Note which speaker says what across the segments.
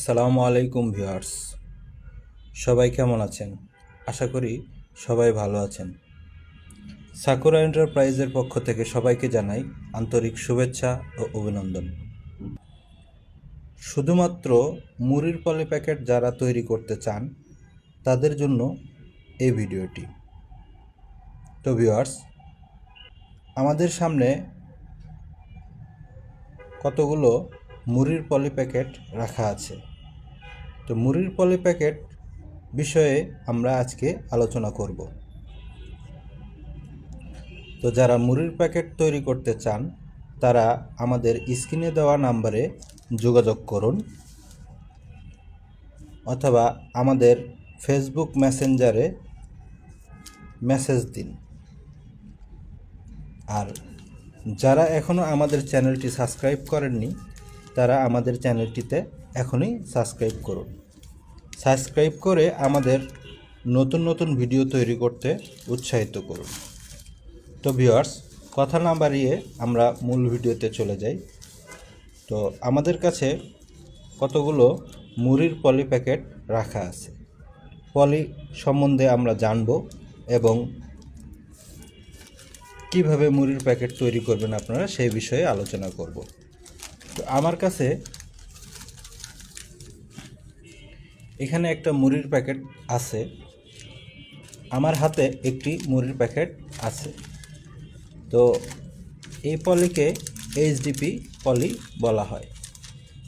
Speaker 1: আসসালামু আলাইকুম ভিউয়ার্স। সবাই কেমন আছেন? আশা করি সবাই ভালো আছেন। সাকুরা এন্টারপ্রাইজের পক্ষ থেকে সবাইকে জানাই আন্তরিক শুভেচ্ছা ও অভিনন্দন। শুধুমাত্র মুড়ির পলি প্যাকেট যারা তৈরি করতে চান, তাদের জন্য এই ভিডিওটি। তো ভিউয়ার্স, আমাদের সামনে কতগুলো মুড়ির পলি প্যাকেট রাখা আছে? তো মুড়ির পলি প্যাকেট বিষয়ে আমরা আজকে আলোচনা করব। তো যারা মুড়ির প্যাকেট তৈরি করতে চান, তারা আমাদের স্ক্রিনে দেওয়া নাম্বারে যোগাযোগ করুন অথবা আমাদের ফেসবুক মেসেঞ্জারে মেসেজ দিন। আর যারা এখনও আমাদের চ্যানেলটি সাবস্ক্রাইব করেননি, তারা আমাদের চ্যানেলটিতে এখনই সাবস্ক্রাইব করুন। সাবস্ক্রাইব করে আমাদের নতুন নতুন ভিডিও তৈরি করতে উৎসাহিত করুন। তো ভিউয়ার্স, কথা না বাড়িয়ে আমরা মূল ভিডিওতে চলে যাই। তো আমাদের কাছে কতগুলো মুড়ির পলি প্যাকেট রাখা আছে। পলি সম্বন্ধে আমরা জানব এবং কীভাবে মুড়ির প্যাকেট তৈরি করবেন আপনারা সেই বিষয়ে আলোচনা করব। তো আমার কাছে এখানে একটা মুড়ির প্যাকেট আছে। আমার হাতে একটি মুড়ির প্যাকেট আছে। তো এই পলিকে এইচডিপি পলি বলা হয়।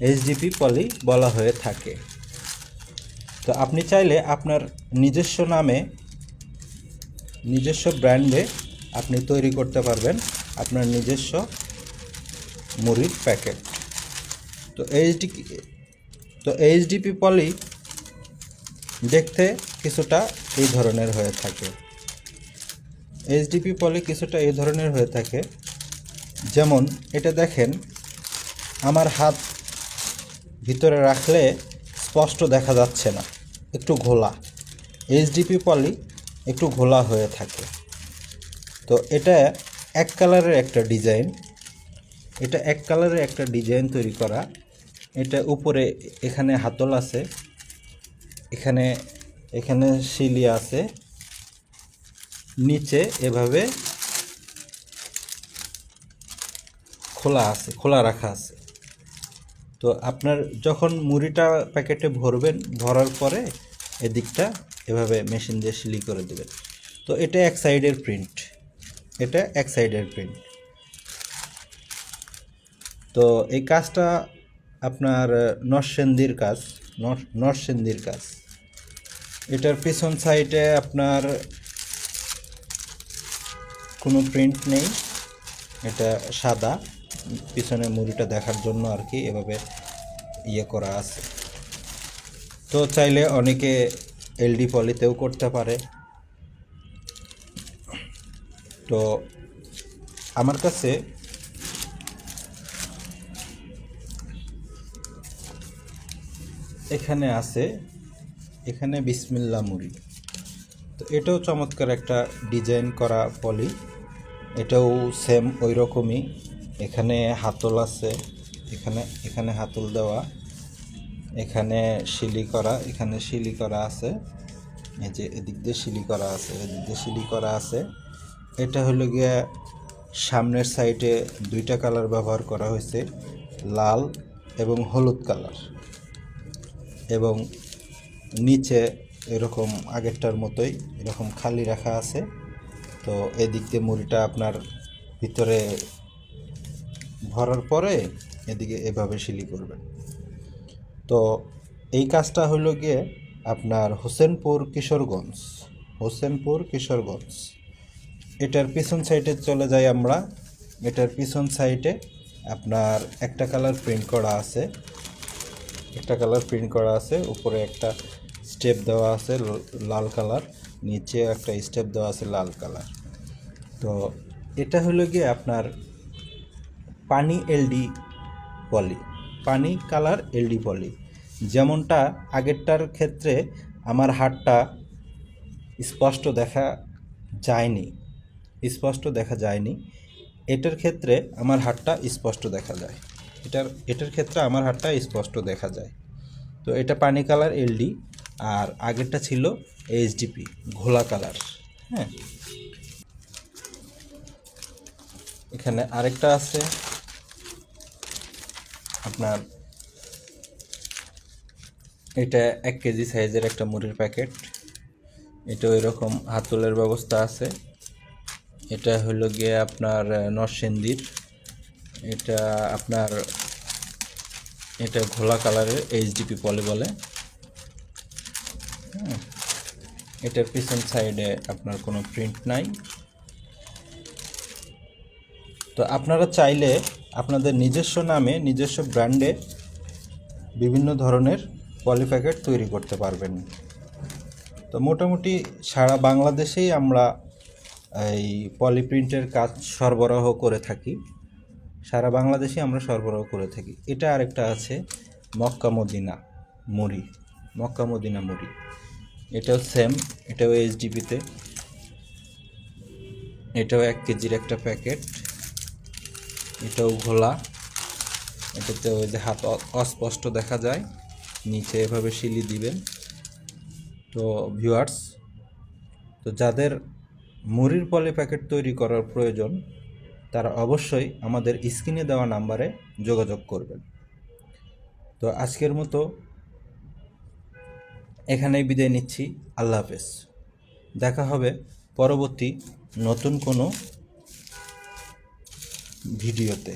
Speaker 1: এইচডিপি পলি বলা হয়ে থাকে। তো আপনি চাইলে আপনার নিজস্ব নামে, নিজস্ব ব্র্যান্ডে আপনি তৈরি করতে পারবেন আপনার নিজস্ব মুড়ির প্যাকেট। তো এইচডি, তো এইচডিপি পলি দেখতে কিছুটা এই ধরনের হয়ে থাকে। এইচডিপি পলি কিছুটা এই ধরনের হয়ে থাকে। যেমন এটা দেখেন, আমার হাত ভিতরে রাখলে স্পষ্ট দেখা যাচ্ছে না, একটু ঘোলা। এইচডিপি পলি একটু ঘোলা হয়ে থাকে। তো এটা এক কালারের একটা ডিজাইন। এটা এক কালারের একটা ডিজাইন তৈরি করা। এটা উপরে এখানে হাতল আছে। এখানে এখানে শিলি আছে। নিচে এভাবে খোলা আছে, খোলা রাখা আছে। তো আপনার যখন মুড়িটা প্যাকেটে ভরবেন, ভরার পরে এদিকটা এভাবে মেশিন দিয়ে সিলি করে দেবেন। তো এটা এক সাইডের প্রিন্ট। এটা এক সাইডের প্রিন্ট। তো এই কাজটা আপনার নরসেন্দির কাজ, নর- নরসেন্দির কাজ। এটার পিছন সাইডে আপনার কোনো প্রিন্ট নেই। এটা সাদা। পিছনে মুড়িটা দেখার জন্য আর কি এভাবে ইয়ে করা আছে। তো চাইলে অনেকে এলডি পলিতেও করতে পারে। তো আমার কাছে এখানে আছে, এখানে বিসমিল্লা মুড়ি। তো এটাও চমৎকার একটা ডিজাইন করা পলি। এটাও সেম ওই রকমই এখানে হাতল আছে, এখানে এখানে হাতল দেওয়া। এখানে শিলি করা, এখানে শিলি করা আছে। এই যে এদিক দিয়ে শিলি করা আছে, এদিক দিয়ে শিলি করা আছে। এটা হলো গিয়ে সামনের সাইডে দুইটা কালার ব্যবহার করা হয়েছে, লাল এবং হলুদ কালার এবং নিচে এরকম আগেরটার মতোই এরকম খালি রাখা আছে। তো এদিক দিয়ে মুড়িটা আপনার ভিতরে ভরার পরে এদিকে এভাবে সিলি করবেন। তো এই কাজটা হলো গিয়ে আপনার হোসেনপুর কিশোরগঞ্জ হোসেনপুর কিশোরগঞ্জ। এটার পিছন সাইডে চলে যাই আমরা। এটার পিছন সাইডে আপনার একটা কালার প্রিন্ট করা আছে। একটা কালার প্রিন্ট করা আছে, উপরে একটা স্টেপ দেওয়া আছে লাল কালার, নিচে একটা স্টেপ দেওয়া আছে লাল কালার। তো এটা হলো গিয়ে আপনার পানি এলডি পলি, পানি কালার এলডি পলি। যেমনটা আগেরটার ক্ষেত্রে আমার হাতটা স্পষ্ট দেখা যায়নি, স্পষ্ট দেখা যায়নি, এটার ক্ষেত্রে আমার হাতটা স্পষ্ট দেখা যায়। এটার এটার ক্ষেত্রে আমার হাতটা স্পষ্ট দেখা যায়। তো এটা পানি কালার এলডি আর আগেরটা ছিল এইচডিপি ঘোলা কালার হ্যাঁ। এখানে আরেকটা আছে আপনার এটা এক কেজি সাইজের একটা মুড়ির প্যাকেট। এটা ওই রকম হাতলের ব্যবস্থা আছে। এটা হলো গিয়ে আপনার আহ, নরসিংদীর এটা আপনার, এটা ঘোলা কালারের এইচডিপি পলি বলে। হ্যাঁ। এটার পিছন সাইডে আপনার কোনো প্রিন্ট নাই। তো আপনারা চাইলে আপনাদের নিজস্ব নামে, নিজস্ব ব্র্যান্ডে বিভিন্ন ধরনের পলি প্যাকেট তৈরি করতে পারবেন। তো মোটামুটি সারা বাংলাদেশেই আমরা এই পলিপ্রিন্টের কাজ সরবরাহ করে থাকি। সারা বাংলাদেশে আমরা সরবরাহ করে থাকি। এটা আরেকটা আছে মক্কা মদিনা মুড়ি। মক্কা মদিনা মুড়ি। এটাও সেম এটাও এইচডিপিতে এটাও এক কেজির একটা প্যাকেট। এটাও ঘোলা। এটাতে ওই যে হাত অস্পষ্ট দেখা যায়। নিচে এভাবে শিলি দিবেন। তো ভিউয়ার্স তো যাদের মুড়ির পলি প্যাকেট তৈরি করার প্রয়োজন তারা অবশ্যই আমাদের স্ক্রিনে দেওয়া নাম্বারে যোগাযোগ করবেন। তো আজকের মতো এখানেই বিদায় নিচ্ছি। আল্লাহ হাফেজ। দেখা হবে পরবর্তী নতুন কোনো ভিডিওতে।